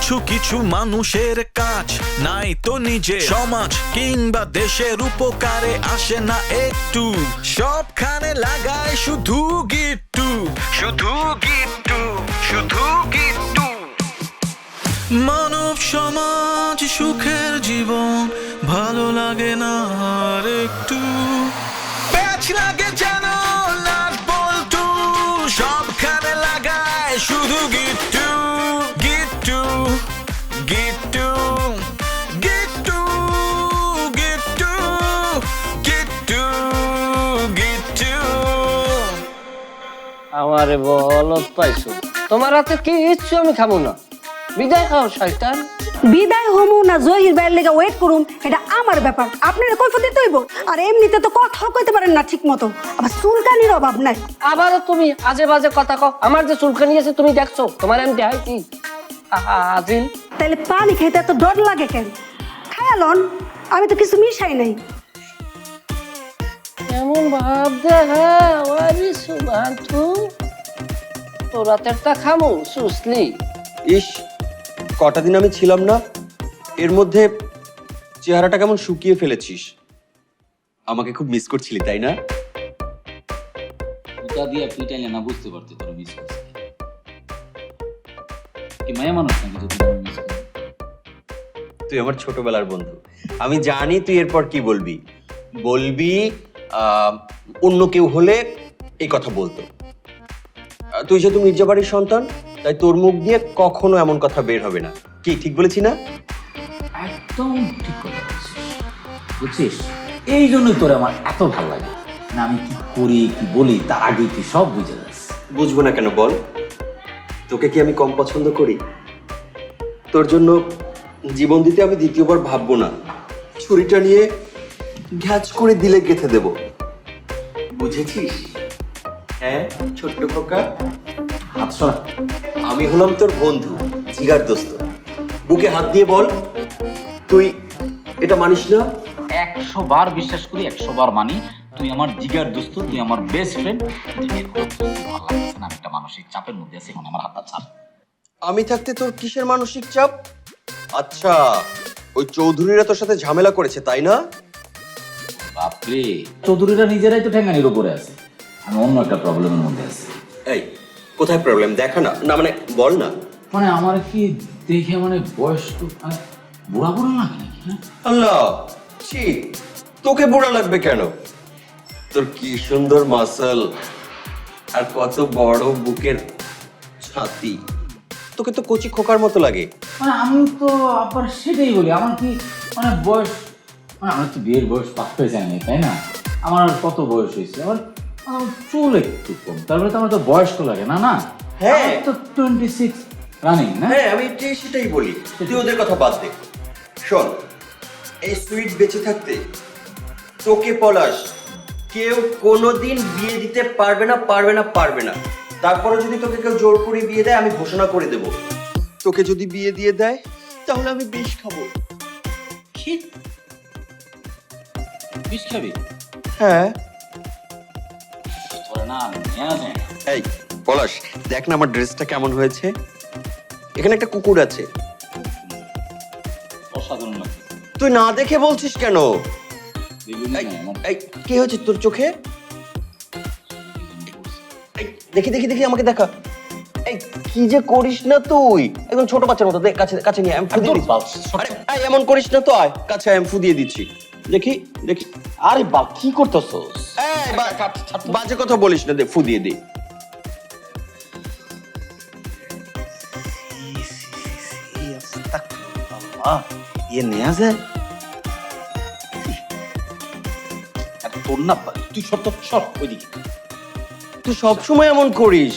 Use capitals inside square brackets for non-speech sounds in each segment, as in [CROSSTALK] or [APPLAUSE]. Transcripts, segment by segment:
কিছু কিছু মানুষের কাজ নাই তো নিজে সমাজ কিংবা দেশের উপকারে আসে না একটু। সবখানে লাগায় শুধু গিট্টু। শুধু গিট্টু শুধু গিট্টু। মানব সমাজ সুখের জীবন ভালো লাগে না আর একটু। প্যাচ লাগে যেন আমারে বলত পাইছো। তোমার হাতে কিচ্ছু আমি খাব না। বিদায় খাও শয়তান। বিদায় হমু না জহির ভাইয়ের লেগে ওয়েট করুম এটা আমার ব্যাপার। আপনার কৈফত দিতে হইব। আর এমনিতে তো কথাও কইতে পারেন না ঠিক মতো আবার চুলকানির অভাব নাই। আবারও তুমি আজে বাজে কথা কও। আমার যে চুলকানি আছে তুমি দেখছ? তোমার আমি দেখাইছি আহা, আজিল। তাইলে পানি খেতে এত ডর লাগে কেন? খায়ালন আমি তো কিছু মিশাই নাই। এমন ভাব দেখা তো। তা খামু সুসলি। ইস কটা দিন আমি ছিলাম না? এর মধ্যে চেহারাটা কেমন শুকিয়ে ফেলেছিস? আমাকে খুব মিস করছিলি তাই না? জুতা দিয়ে পিটাইলে না বুঝতে পারতে তোর মিস করছে কি মায়া মানুষ নাকি যদি মিস তুই আমার ছোটবেলার বন্ধু। আমি জানি তুই এরপর কি বলবি। বলবি অন্য কেউ হলে এই কথা বলতো। তুই যেহেতু মির্জাবাড়ির সন্তান তাই তোর মুখ দিয়ে কখনো এমন কথা বের হবে না। কি ঠিক বলেছি না? একদম ঠিক কথা বুঝছিস? এই জন্যই তোর আমার এত ভালো লাগে। না আমি কি করি কি বলি তার আগে তুই সব বুঝে যাস। বুঝব না কেন বল। তোকে কি আমি কম পছন্দ করি? তোর জন্য জীবন দিতে আমি দ্বিতীয়বার ভাববো না। ছুরিটা নিয়ে ঘ্যাচ করে দিলে গেথে দেব। বুঝেছিস? হ্যাঁ ছোট্ট খোকা? হাত সরা। আমি হলাম তোর বন্ধু জিগার দোস্ত। বুকে হাত দিয়ে বল তুই এটা মানিস না? একশো বার বিশ্বাস করি একশো বার মানি। তুই আমার জিগার দোস্ত তুই আমার বেস্ট ফ্রেন্ড ভালো লাগছে না। আমি একটা মানসিক চাপের মধ্যে আছি এখন আমার হাতটা ছাড়। আমি থাকতে তোর কিসের মানসিক চাপ? আচ্ছা ওই চৌধুরীরা তোর সাথে ঝামেলা করেছে তাই না? বাপরে চৌধুরীরা নিজেরাই তো ঠেঙ্গানির উপরে আছে। আমি অন্য একটা প্রবলেমের মধ্যে আছি। এই কোথায় প্রবলেম দেখা না। না মানে বল না। মানে আমার কি দেখে মানে বয়স তো মানে বুড়া বুড়া লাগে নাকি হ্যাঁ আল্লাহ ছি তোকে বুড়া লাগবে কেন? তোর কি সুন্দর মাসল আর কত বড় বুকের ছাতি। তোকে তো কচি খোকার মতো লাগে। মানে আমি তো আবার সেটাই বলি আমার কি মানে বয়স মানে আমার তো বিয়ের বয়স পাক হয়ে যায়নি তাই না? আমার কত বয়স হয়েছে? আমার আমার চুল একটু কম। তারপরে তো আমার তো বয়স তো লাগে না না? হ্যাঁ। তো টোয়েন্টি সিক্স রানিং না? হ্যাঁ আমি ঠিক সেটাই বলি। তুই ওদের কথা বাদ দে। শোন এই সুইট বেঁচে থাকতে তোকে পলাশ কেউ কোনোদিন বিয়ে দিতে পারবে না পারবে না পারবে না। তারপরে যদি তোকে কেউ জোর করে বিয়ে দেয় আমি ঘোষণা করে দেব। তোকে যদি বিয়ে দিয়ে দেয় তাহলে আমি বিষ খাব। কি বিষ খাবি হ্যাঁ। তোরা না নেওয়া যায় না এই পলাশ দেখ না আমার ড্রেসটা কেমন হয়েছে। এখানে একটা কুকুর আছে। অসাধারণ লাগছে। তুই না দেখে বলছিস কেন? বিভিন্ন এই, এই কি হয়েছে তোর চোখে? এই, দেখি দেখি দেখি আমাকে দেখা। এই কি যে করিস না তুই? একদম ছোট বাচ্চার মতো দে, কাছে কাছে নিয়ে আমি ফু দিয়ে দিচ্ছি। আরে এই, এমন করিস না তো আয় কাছে আয়, আমি ফু দিয়ে দিচ্ছি। দেখি দেখি। আরে বাপ কি করতেছস? বাজে কথা বলিস না দে ফু দিয়ে দি। ইয়ে নেওয়া যায়। আর তোর না তুই সব তো সব ওইদিকে। তুই সবসময় এমন করিস।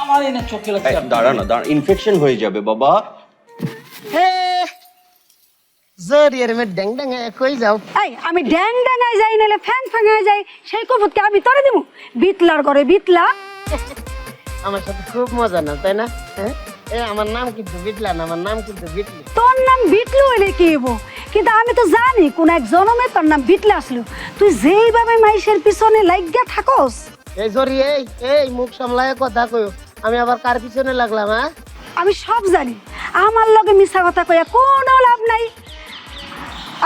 আমার চোখে লাগছে এই, দাঁড়া না দাঁড়া ইনফেকশন হয়ে যাবে বাবা। জরিয়ের মে ড্যাং ড্যাং কই যাও? এই আমি ড্যাং ড্যাঙায় যাই নাহলে ফ্যাং ফ্যাঙায় যাই সেই আমি তোরে দিমু। বিতলার করে বিতলা আমার সাথে খুব মজা না তাই না? হ্যাঁ? এ আমার নাম কিন্তু বিটলা না আমার নাম কিন্তু বিটলি। তোর নাম বিটলু হইলে কি হব কিন্তু আমি তো জানি কোন এক জনমে তোর নাম বিটলা আসলো। তুই যেইভাবে মাইসের পিছনে লাগিয়া থাকস। এই জরি এই এই মুখ সামলায় কথা কইও। আমি আবার কার পিছনে লাগলাম হ্যাঁ? আমি সব জানি। আমার লগে মিশা কথা কইয়া কোনো লাভ নাই।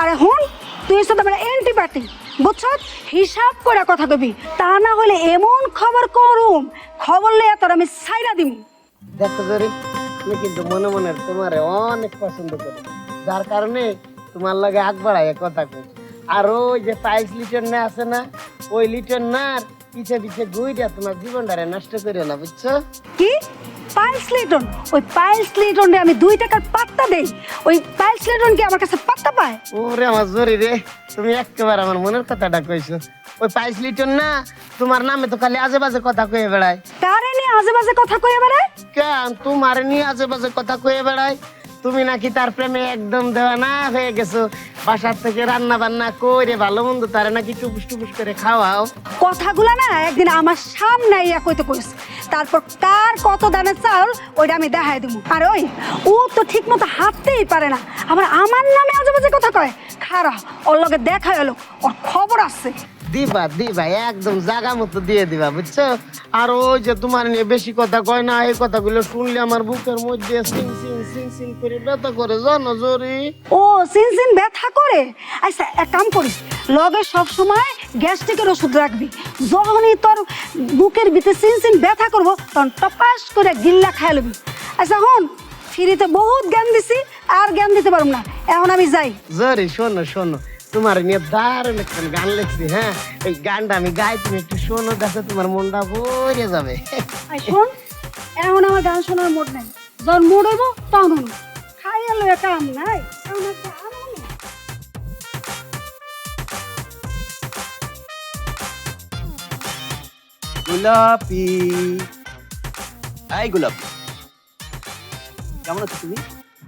আরে হুন তুই সাথে আমার অ্যান্টিবায়োটিক বুঝছ? হিসাব করে কথা কবি তা না হলে এমন খবর করুম খবর লইয়া তোর আমি সাইরা দিম। দেখো জরি আমি কিন্তু মনে মনে তোমার অনেক পছন্দ করি। যার কারণে তোমার লাগে আগ বাড়ায় কথা কই। আর ওই যে পাইস লিটার না আছে না ওই লিটার না পিছে পিছে গুইটা তোমার জীবনটারে নষ্ট করে না বুঝছ? কি? পাইলস লিটন। ওই পাইলস লিটন আমি দুই টাকার পাত্তা দেই। ওই পাইলস লিটন কি আমার কাছে পাত্তা পায়? ওরে আমার জরি রে তুমি একেবারে আমার মনের কথাটা কইছো। ওই পাইস লিটন না তোমার নামে তো খালি আজে বাজে কথা কয়ে বেড়ায়। কারে নিয়ে আজে বাজে কথা কইয়া বেড়ায়? কেন তোমার নিয়ে আজে বাজে কথা কয়ে বেড়ায়? তুমি নাকি তার প্রেমে একদম দেওয়ানা হয়ে গেছো। বাসার থেকে রান্না বান্না করে ভালো মন্দ তারা নাকি টুপুস টুপুস করে খাওয়াও। কথাগুলা না একদিন আমার সামনে ইয়া কইতে কইস। তারপর কার কত দানের চাউল ওইটা আমি দেখাই দেবো আর ওই ও তো ঠিক মতো হাঁটতেই পারে না। আবার আমার নামে আজে বাজে কথা কয়। খারা ওর লগে দেখা এলো ওর খবর আছে দিবা দিবা একদম জাগা মতো দিয়ে দিবা বুঝছ? আর ওই যে তোমার নিয়ে বেশি কথা কয় না এই কথাগুলো শুনলে আমার বুকের মধ্যে সিং সিং সিং সিং করে ব্যথা করে জানো জরি? ও সিন সিন ব্যথা করে? আচ্ছা এক কাম করিস লগে সব সময় গ্যাস্ট্রিকের ওষুধ রাখবি। যখনই তোর বুকের ভিতরে সিন সিন ব্যথা করব তখন টপাস করে গিল্লা খাই লবি। আচ্ছা হন ফিরিতে বহুত জ্ঞান দিছি আর জ্ঞান দিতে পারব না। এখন আমি যাই। জরি শোনো শোনো তোমার নিয়ে দারুণ একটা গান লিখছি হ্যাঁ? এই গানটা আমি গাই তুমি একটু শোনো দেখো তোমার মনটা ভরে যাবে। শোন এখন আমার গান শোনার মোড নাই। যখন মোড হইব তখন হইব। খাই এলো কাম নাই। গোলাপি। এই গোলাপি। কেমন আছো তুমি?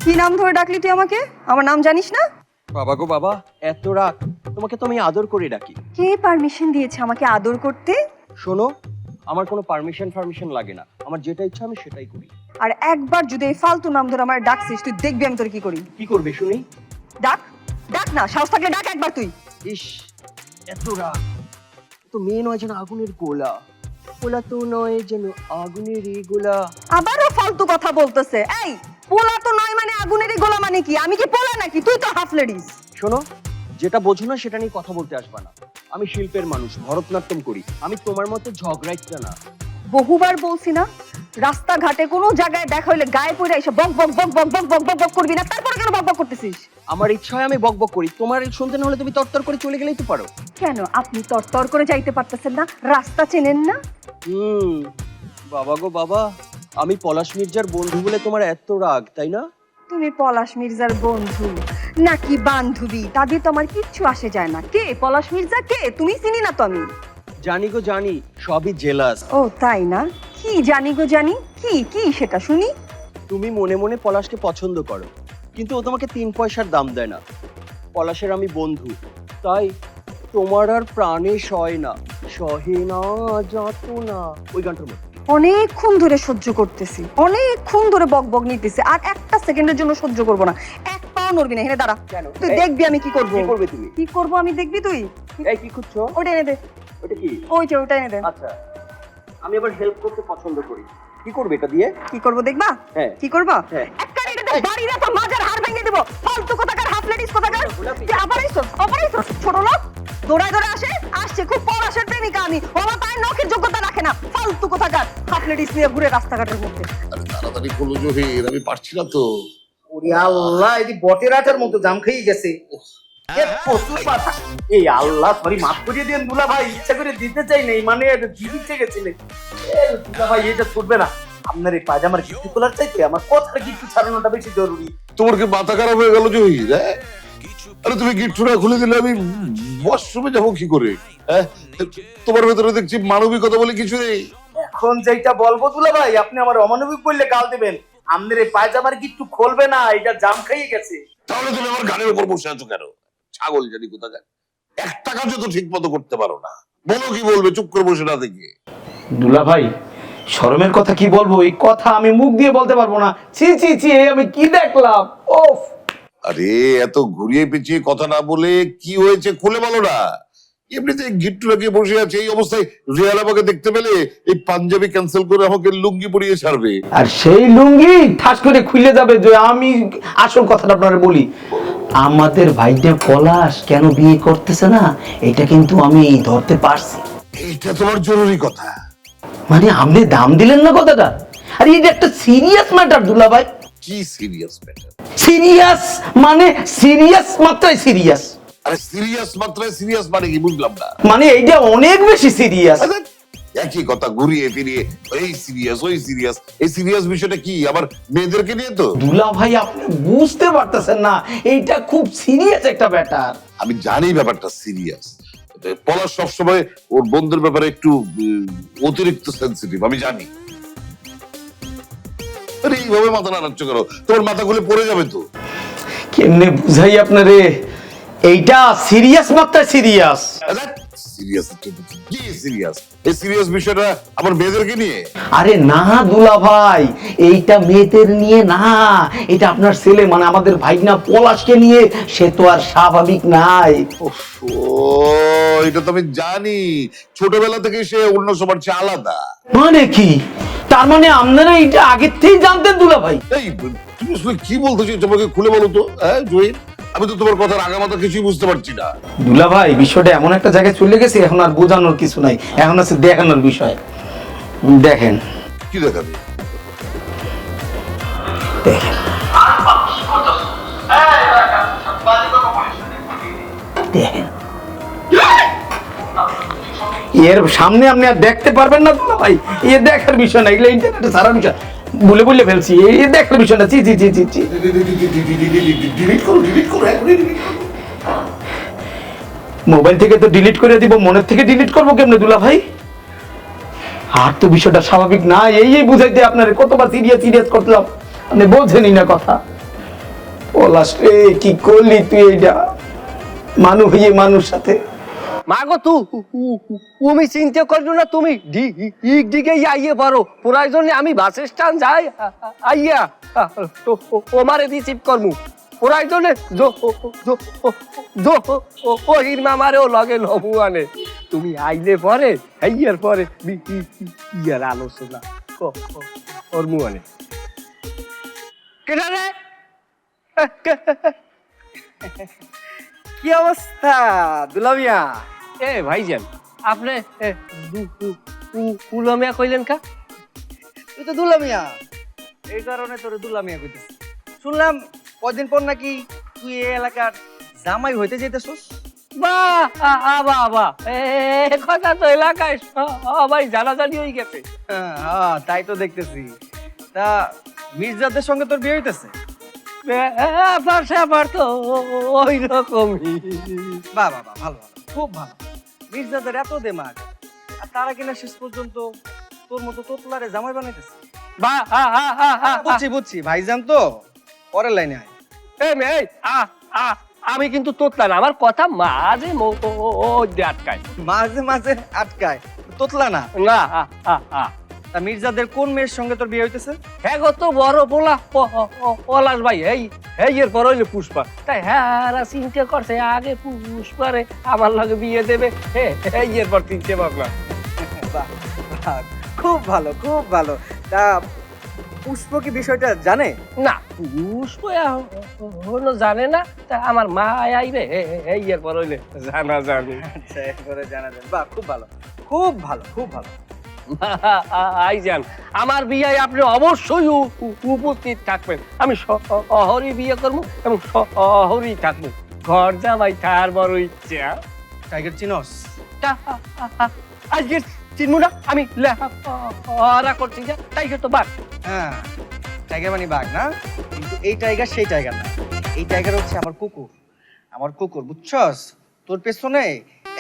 কি নাম ধরে ডাকলি তুই আমাকে? আমার নাম জানিস না? বাবা গো বাবা এত রাগ তোমাকে তো আমি আদর করে ডাকি। কে পারমিশন দিয়েছে আমাকে আদর করতে? শোনো আমার কোনো পারমিশন ফারমিশন লাগে না। আমার যেটা ইচ্ছা আমি সেটাই করি। আর একবার যদি এই ফালতু নাম ধরে আমার ডাকছিস তুই দেখবি আমি তোর কি করি। কি করবে শুনি? ডাক ডাক না সাহস থাকলে ডাক একবার তুই। ইস এত রাগ তো মেয়ে নয় যেন আগুনের গোলা। তো নয় যেন আগুনের গোলা আবারও ফালতু কথা বলতেছে। এই পোলা তো নয় মানে আগুনেরই গোলা মানে কি? আমি কি পোলা নাকি? তুই তো হাফ লেডিস শোনো যেটা বোঝো না সেটা নিয়ে কথা বলতে আসবা না। আমি শিল্পের মানুষ ভরতনাট্যম করি। আমি তোমার মতো ঝগড়াইটা না। বহুবার বলছি না রাস্তাঘাটে কোনো জায়গায় দেখা হইলে গায়ে পড়ে এসে বক বক বক বক বক বক বক বক করবি না তারপরে কেন বক বক করতেছিস? আমার ইচ্ছা হয় আমি বক বক করি। তোমার শুনতে না হলে তুমি তরতর করে চলে গেলেই তো পারো। কেন? আপনি তরতর করে যাইতে পারতেছেন না রাস্তা চেনেন না? হুম বাবা গো বাবা আমি পলাশ মির্জার বন্ধু বলে তোমার এত রাগ তাই না? তুমি পলাশ মির্জার বন্ধু নাকি বান্ধবী? তাদের তো আমার কিচ্ছু আসে যায় না। কে? পলাশ মির্জা কে? তুমি চিনি না তো আমি। জানি গো জানি সবই জেলাস। ও তাই না? কি জানি গো জানি? কি কি সেটা শুনি? তুমি মনে মনে পলাশকে পছন্দ করো কিন্তু ও তোমাকে তিন পয়সার দাম দেয় না। পলাশের আমি বন্ধু তাই তোমার আর প্রাণে সয় না সহে না যাত না। ওই গানটার মতো অনেকক্ষণ ধরে সহ্য করতেছি অনেকক্ষণ ধরে বক বক নিতেছি আর একটা সেকেন্ডের জন্য সহ্য করব না। এক পাও নড়বি না এখানে দাঁড়া। তুই দেখবি আমি কি করব। কি করবে তুমি? কি করব আমি দেখবি তুই? এই কি খুঁজছো? ওটা এনে দে। ওটা কি? এনে আচ্ছা। আমি আবার হেল্প করতে পছন্দ করি। কি করবে এটা দিয়ে? কি করব দেখবা? হ্যাঁ। কি করবা? হ্যাঁ। একটা এটা তো মাজার হাড় ভেঙে দেব। ফালতু কোথাকার হাফ লেডিস কোথাকার? গোলাপি। আবার আইছস আবার আইছস ছোট লোক। দৌড়ায় দৌড়ায় আসে আসছে খুব পড়াশোনার প্রেমিকা আমি। ও আমার নখের যোগ্যতা রাখে না। ফালতু কোথাকার হাফ লেডিস নিয়ে ঘুরে রাস্তাঘাটের মধ্যে। আরে তাড়াতাড়ি করল জহির আমি পারছি না তো। ওরে আল্লাহ এটি বটের আটার মতো জাম খেয়ে গেছে। এ প্রচুর পাতা এই আল্লাহ সরি মাফ করিয়ে দিন দুলা ভাই ইচ্ছা করে দিতে চাই নাই মানে দিদি ইচ্ছে গেছিলে এ দুলা ভাই এটা ছুটবে না। আপনার এই পাজামার গিফট খোলার চাইতে আমার কথার গিফট ছাড়ানোটা বেশি জরুরি। তোমার কি মাথা খারাপ হয়ে গেল হ্যাঁ আরে তুমি গিট্টুটা খুলে দিলে আমি ওয়াশরুমে যাব কি করে? তোমার ভেতরে দেখছি মানবিকতা বলে কিছু নেই। এখন যেটা বলব দুলা ভাই আপনি আমার অমানবিক বললে গাল দেবেন। আপনার এই পায়জামার গিফট খুলবে না এটা জাম খাইয়ে গেছে। তাহলে তুমি আমার গানের উপর বসে আছো কেন? ছাগল জানি কোথাকার একটা কাজও তো ঠিক মতো করতে পারো না। বলো কি বলবে চুপ করে বসে না দেখিয়ে দুলা ভাই শরমের কথা কি বলব? এই কথা আমি মুখ দিয়ে বলতে পারব না। ছি ছি ছি আমি কি দেখলাম? ওফ! আরে এত ঘুরিয়ে পিছিয়ে কথা না বলে কি হয়েছে খুলে বলো না। এমনিতে গিট্টু লাগিয়ে বসে আছে এই অবস্থায় রিয়াল আমাকে দেখতে পেলে এই পাঞ্জাবি ক্যান্সেল করে আমাকে লুঙ্গি পরিয়ে ছাড়বে। আর সেই লুঙ্গি ঠাস করে খুলে যাবে যে আমি আসল কথাটা আপনারা বলি। আমাদের ভাইটা পলাশ কেন বিয়ে করতেছে না? এটা কিন্তু আমি ধরতে পারছি। এইটা তোমার জরুরি কথা। মানে আপনি দাম দিলেন না কথাটা? আর এটা একটা সিরিয়াস ম্যাটার দুলা ভাই কি সিরিয়াস ম্যাটার সিরিয়াস মানে সিরিয়াস মাত্রায় সিরিয়াস আরে সিরিয়াস মাত্রায় সিরিয়াস মানে কি বুঝলাম না। মানে এইটা অনেক বেশি সিরিয়াস একই কথা ঘুরিয়ে ফিরিয়ে এই সিরিয়াস ওই সিরিয়াস এই সিরিয়াস বিষয়টা কি আমার মেয়েদেরকে নিয়ে তো? দুলা ভাই আপনি বুঝতে পারতেছেন না এইটা খুব সিরিয়াস একটা ব্যাটার। আমি জানি ব্যাপারটা সিরিয়াস পলাশ সবসময় ওর বন্ধুর ব্যাপারে একটু অতিরিক্ত সেন্সিটিভ আমি জানি। এইভাবে মাথা নাড়াচ্ছ করো তোমার মাথা খুলে পড়ে যাবে তো। কেমনে বুঝাই আপনারে? এইটা সিরিয়াস মাত্রায় সিরিয়াস সিরিয়াস কি সিরিয়াস এই সিরিয়াস বিষয়টা আমার মেয়েদেরকে নিয়ে? আরে না দুলা ভাই এইটা মেয়েদের নিয়ে না। এটা আপনার ছেলে মানে আমাদের ভাইনা পলাশকে নিয়ে সে তো আর স্বাভাবিক নাই। এটা তো আমি জানি। ছোটবেলা থেকে সে অন্য সবার চেয়ে আলাদা। মানে কি? তার মানে আপনারা এইটা আগের থেকেই জানতেন দুলা ভাই? এই তুমি কি বলতে তোমাকে খুলে বলো তো হ্যাঁ আমি তো তোমার কথার আগামাতা কিছুই বুঝতে পারছি না। দুলা ভাই বিষয়টা এমন একটা জায়গায় চলে গেছে এখন আর বোঝানোর কিছু নাই। এখন আছে দেখানোর বিষয়। দেখেন। কি দেখাবে? দেখেন। দেখেন। এর সামনে আপনি আর দেখতে পারবেন না ভাই। এ দেখার বিষয় না এগুলো ইন্টারনেটে সারা বিষয়। বলে বলে ফেলছি। এ দেখার বিষয় না জি জি জি জি জি ডিলিট করো ডিলিট করো এখনই delete করো। মোবাইল থেকে তো ডিলিট করে দিব মনের থেকে ডিলিট করব কেমনে দুলা ভাই? আর তো বিষয়টা স্বাভাবিক না এই এই বুঝাইতে আপনার কতবার সিরিয়াস সিরিয়াস করলাম। আপনি বোঝেনি না কথা। ও রে কি করলি তুই এইটা মানুষ হয়ে মানুষ সাথে। মাগো তু তুমি চিন্তা করছ না তুমি দিক দিকে আইয়ে পারো। প্রয়োজনে আমি বাস স্ট্যান্ড যাই আইয়া তো তোমারে রিসিভ করমু। প্রয়োজনে জো জো জো ও হিরমা মারেও লগে নমু আনে। তুমি আইলে পরে আইয়ার পরে ইয়ার আলোচনা করমু আনে। কেটা রে? [LAUGHS] কি অবস্থা? দুলামিয়া এ ভাইজান আপনি উলমিয়া কইলেন কা? তুই তো দুলামিয়া এই কারণে তোর দুলামিয়া কইতেছি। শুনলাম কদিন পর নাকি তুই এই এলাকার জামাই হইতে যেতেছস বাহ বাহ বাহ এ এ কথা তো এলাকায় সবাই জানাজানি হয়ে গেছে। হ্যাঁ তাই তো দেখতেছি। তা মির্জাদের সঙ্গে তোর বিয়ে হইতেছে? ব্যাপার স্যাপার তো ওই রকমই বাহ বাহ ভালো ভালো খুব ভালো। মির্জাদের এত দেমাগ। আর তারা কিনা শেষ পর্যন্ত তোর মতো তোতলারে জামাই বানাইতেছে। বা আ আ আ আ বুঝছি বুঝছি ভাইজান তো পরের লাইনে আয়। এই মে এই আ আ আমি কিন্তু তোতলা না আমার কথা মাঝে মধ্যে আটকায়। মাঝে মাঝে আটকায়। তোতলা না। না আ আ আ তা মির্জাদের কোন মেয়ের সঙ্গে তোর বিয়ে হইতেছে? হ্যাঁ গো তো বড় পোলা পলাশ ভাই এই এই এর পর হইলে পুষ্পা। তাই হ্যাঁ চিন্তা করছে আগে পুষ্পারে আমার লগে বিয়ে দেবে। এই এর পর চিনতে খুব ভালো খুব ভালো। তা পুষ্প কি বিষয়টা জানে? না পুষ্প এখনও জানে না তা আমার মা আইবে। এই এর পর হইলে জানা জানি আচ্ছা এরপরে জানা যাবে। বাহ খুব ভালো খুব ভালো খুব ভালো। আইজান আমার বিয়ে আপনি অবশ্যই উপস্থিত থাকবেন। আমি শহরই বিয়ে করব এবং শহরই থাকব। ঘর জামাই তার বড় ইচ্ছা। টাইগার চিনস? আজকে চিনবো না আমি লেখা করছি যে তাই তো বাদ হ্যাঁ টাইগার মানে বাঘ না? কিন্তু এই টাইগার সেই টাইগার না। এই টাইগার হচ্ছে আমার কুকুর। আমার কুকুর বুঝছস? তোর পেছনে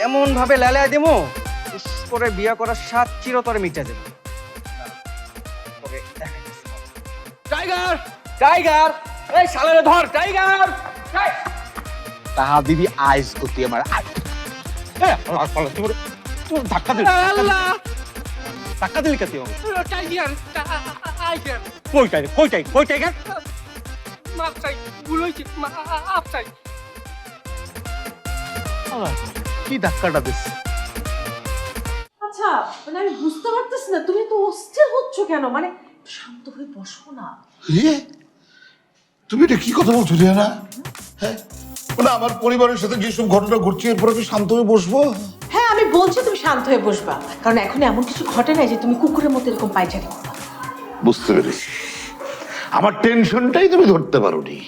এমন ভাবে লালায় দেবো করে বিয়ে করার স্বাদ চিরতরে মিটে দেখাইতেছি। টাইগার! টাইগার! এই শালারে ধর টাইগার! তাহা দিবি আইস করতে আমার ধাক্কা দিল আল্লাহ! ধাক্কা দিলি কাতে টাইগার টাইগার। কই টাই কই টাই কই টাইগার? মাপ চাই ভুল হয়েছে মাপ চাই। কি ধাক্কাটা দিচ্ছে আচ্ছা মানে আমি বুঝতে পারতেছি না তুমি তো অস্থির হচ্ছ কেন? মানে শান্ত হয়ে বসো না। তুমি এটা কি কথা বলছো রিয়ানা? হ্যাঁ? মানে আমার পরিবারের সাথে যেসব ঘটনা ঘটছে এরপর আমি শান্ত হয়ে বসবো? হ্যাঁ আমি বলছি তুমি শান্ত হয়ে বসবা কারণ এখন এমন কিছু ঘটে নাই যে তুমি কুকুরের মতো এরকম পাইচারি করবা বুঝতে পেরেছি। আমার টেনশনটাই তুমি ধরতে পারোনি।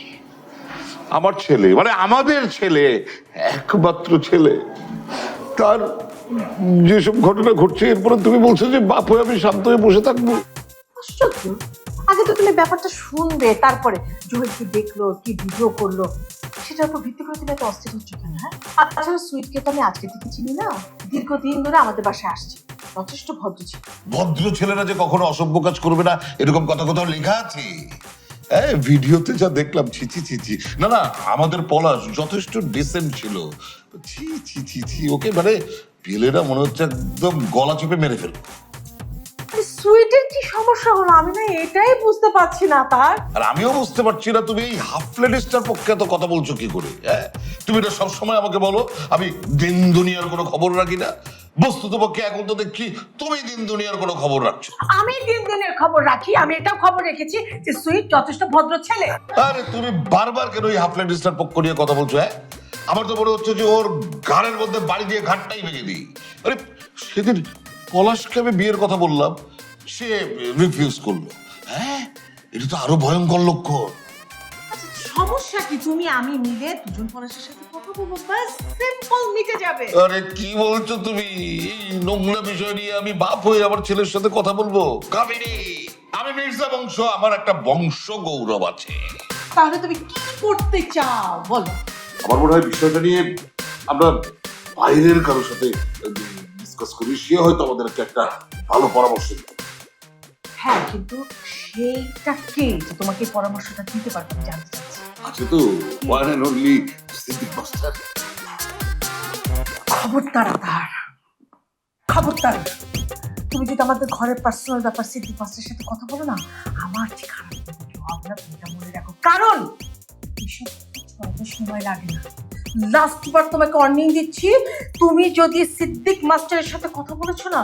আমার ছেলে মানে আমাদের ছেলে একমাত্র ছেলে। তার যেসব ঘটনা ঘটছে এরপরে তুমি বলছো যে বাপ হয়ে আমি শান্ত হয়ে বসে থাকব। আশ্চর্য। আগে তো তুমি ব্যাপারটা শুনবে তারপরে। জোহেল কি দেখল কি ভিডিও করল সেটার উপর ভিত্তি করে তুমি এত অস্থির হচ্ছ কেন হ্যাঁ? আর তাছাড়া সুইটকে তো আমি আজকে থেকে চিনি না দীর্ঘদিন ধরে আমাদের বাসায় আসছে। যথেষ্ট ভদ্র ছিল। ভদ্র ছেলেরা যে কখনো অসভ্য কাজ করবে না এরকম কথা কোথাও লেখা আছে? হ্যাঁ ভিডিওতে যা দেখলাম ছি ছি ছি ছি। না না আমাদের পলাশ যথেষ্ট ডিসেন্ট ছিল। ছি ছি ছি ছি ওকে মানে পেলেরা মনে হচ্ছে একদম গলা চেপে মেরে ফেলব। সুইটের কি সমস্যা হলো? আমি না এটাই বুঝতে পারছি না তার। আর আমিও বুঝতে পারছি না তুমি এই হাফ লেডিসটার পক্ষে এত কথা বলছো কি করে হ্যাঁ? তুমি এটা সবসময় আমাকে বলো আমি দিন দুনিয়ার কোনো খবর রাখি না। বস্তুত পক্ষে এখন তো দেখছি তুমি দিন দুনিয়ার কোনো খবর রাখছো। আমি দিন দিনের খবর রাখি আমি এটাও খবর রেখেছি যে সুইট যথেষ্ট ভদ্র ছেলে। আরে তুমি বারবার কেন ওই হাফ লেডিসটার পক্ষ নিয়ে কথা বলছো হ্যাঁ? আমার তো মনে হচ্ছে যে ওর ঘাড়ের মধ্যে বাড়ি দিয়ে ঘাটটাই ভেঙে দিই। আরে সেদিন পলাশকে আমি বিয়ের কথা বললাম সে রিফিউজ করল। হ্যাঁ? এটা তো আরও ভয়ঙ্কর লক্ষণ। সমস্যা কি? তুমি আমি মিলে দুজন পলাশের সাথে কথা বলব? বাস সিম্পল মিটে যাবে। আরে কি বলছো তুমি? এই নোংরা বিষয় নিয়ে আমি বাপ হয়ে আমার ছেলের সাথে কথা বলব। কামিনী আমি মির্জা বংশ আমার একটা বংশ গৌরব আছে। তাহলে তুমি কি করতে চাও? বলো। আমার মনে হয় বিষয়টা নিয়ে আমরা বাইরের কারোর সাথে ডিসকাস করি। সে হয়তো আমাদেরকে একটা ভালো পরামর্শ দিবে। হ্যাঁ কিন্তু সেইটা কে যে তোমাকে পরামর্শটা দিতে পারবে জানতে চাচ্ছি। আছে তো one and only Siddique master খবরদার তার খবরদার। তুমি যদি আমাদের ঘরের পার্সোনাল ব্যাপার সিদ্ধি পাস্টের সাথে কথা বলো না আমার যে খারাপ তুমি এটা মনে রাখো। কারণ এসব অত সময় লাগে না। তোমাকে অর্নিং দিচ্ছি তুমি যদি সিদ্দিক মাস্টারের সাথে কথা বলেছ না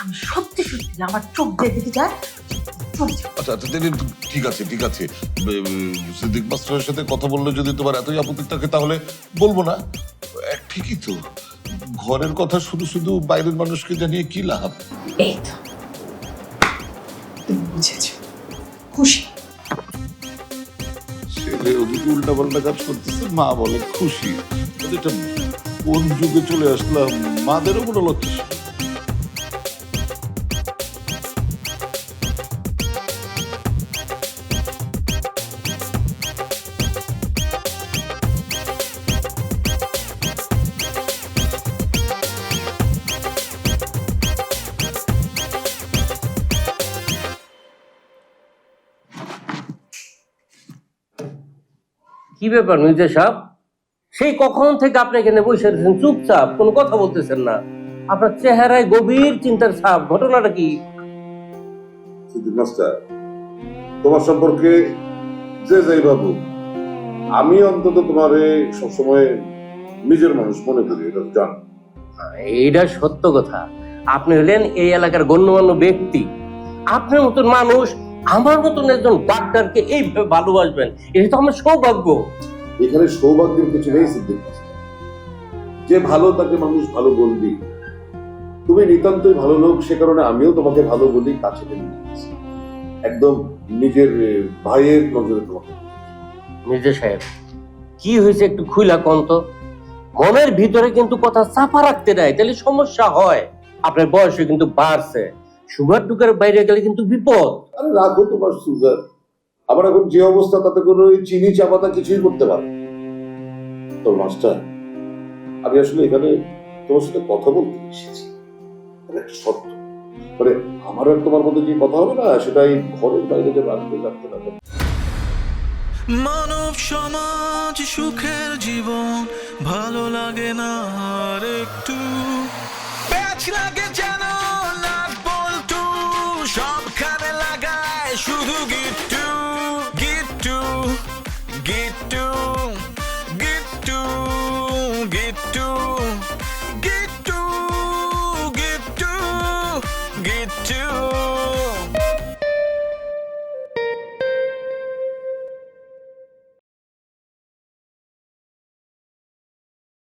আমি সত্যি সত্যি আমার চোখ দিয়ে যায় আচ্ছা আচ্ছা ঠিক আছে ঠিক আছে সিদ্দিক মাস্টারের সাথে কথা বললে যদি তোমার এতই আপত্তি থাকে তাহলে বলব না। ঠিকই তো। ঘরের কথা শুধু শুধু বাইরের মানুষকে জানিয়ে কি লাভ? এই তো। তুমি বুঝেছ। খুশি? ছেলে উল্টা পাল্টা কাজ করতেছে? মা বলে, খুশি। এটা কোন যুগে চলে আসলাম? মাদেরও কোনো লক্ষ্য কি ব্যাপার মির্জা সাহেব? সেই কখন থেকে আপনি এখানে বসে রয়েছেন চুপচাপ কোনো কথা বলতেছেন না। আপনার চেহারায় গভীর চিন্তার ছাপ ঘটনাটা কি? মাস্টার তোমার সম্পর্কে যে যাই বাবু আমি অন্তত তোমারে সবসময় নিজের মানুষ মনে করি এটা জান। এইটা সত্য কথা। আপনি হলেন এই এলাকার গণ্যমান্য ব্যক্তি। আপনার মতন মানুষ আমার মতন একজন ডাক্তারকে এইভাবে ভালোবাসবেন এটা তো আমার সৌভাগ্য। এখানে সৌভাগ্যের কিছু নেই সিদ্দিক যে ভালো তাকে মানুষ ভালো বলবি। তুমি নিতান্তই ভালো লোক সে কারণে আমিও তোমাকে ভালো বলি কাছে টেনে একদম নিজের ভাইয়ের নজরে তোমাকে। মির্জা সাহেব কি হয়েছে একটু খুইলা কোন তো? মনের ভিতরে কিন্তু কথা চাপা রাখতে দেয় তাহলে সমস্যা হয়। আপনার বয়সে কিন্তু বাড়ছে। সুগার টুকার বাইরে গেলে কিন্তু বিপদ। আরে রাখো তোমার সুগার। আমার এখন যে অবস্থা তাতে কোনো ওই চিনি চাপাতা কিছুই করতে পারো তো মাস্টার আমি আসলে এখানে তোমার সাথে কথা বলতে এসেছি। একটা শর্ত। মানে আমার আর তোমার মধ্যে যে কথা হবে না? সেটাই ঘরের বাইরে যে রাখতে রাখতে না। মানব সমাজ সুখের জীবন ভালো লাগে না আর একটু। প্যাচ লাগে যেন